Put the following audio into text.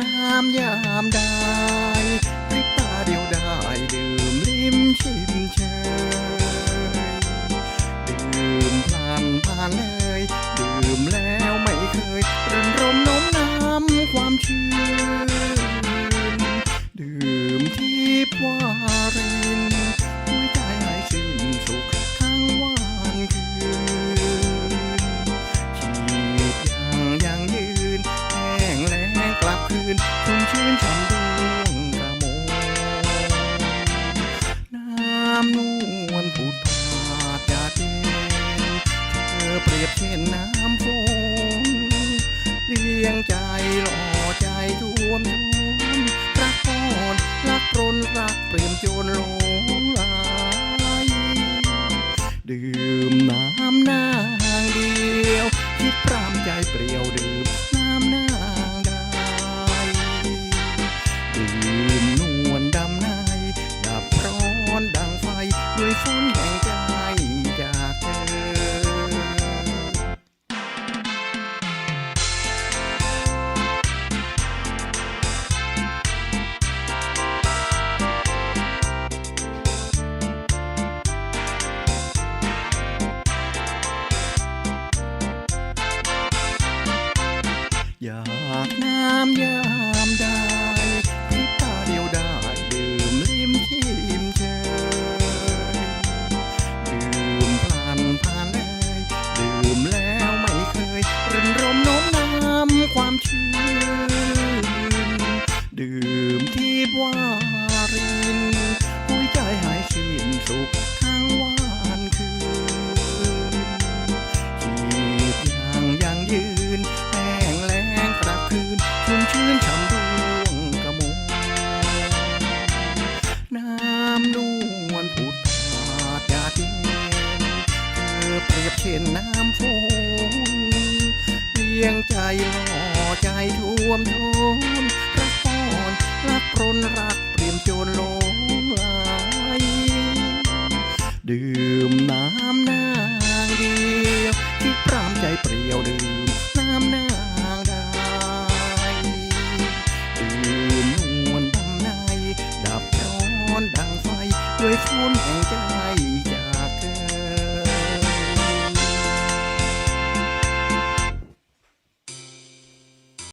น้ำยามได้พริบตาเดียวได้ดื่มลิ้มชิมเชยดื่มพลันผ่านเลย ดื่มแล้วไม่เคยรื่นรมน้มน้ำความชื่น ยบเช่นน้ำฝนเลี้ยงใจหล่อใจท่วมท้นรักพอนรักรนรักเปลี่ยนจนหลงไหลดื่มน้ำนางเดียว คิดพรามใจเปรี้ยวดื่มน้ ดื่มที่วารินหัวใจหายสิ้นสุขทั้งวันคืนชีพยังยังยืนแห้งแล้งกลับคืนชุ่มชื่นช่ำดวงกระมงน้ำนวลผุดผาดยาดเย็นเธอเปรียบเช่นน้ำฝนเลี้ยงใจหล่อใจท่วมท้น ดื่มน้ำนางเดียวที่ปรามใจเปรี้ยวดื่มน้ำนางได้ดื่มนวลดำในดับร้อนดังไฟด้วยฝนแห่งใจ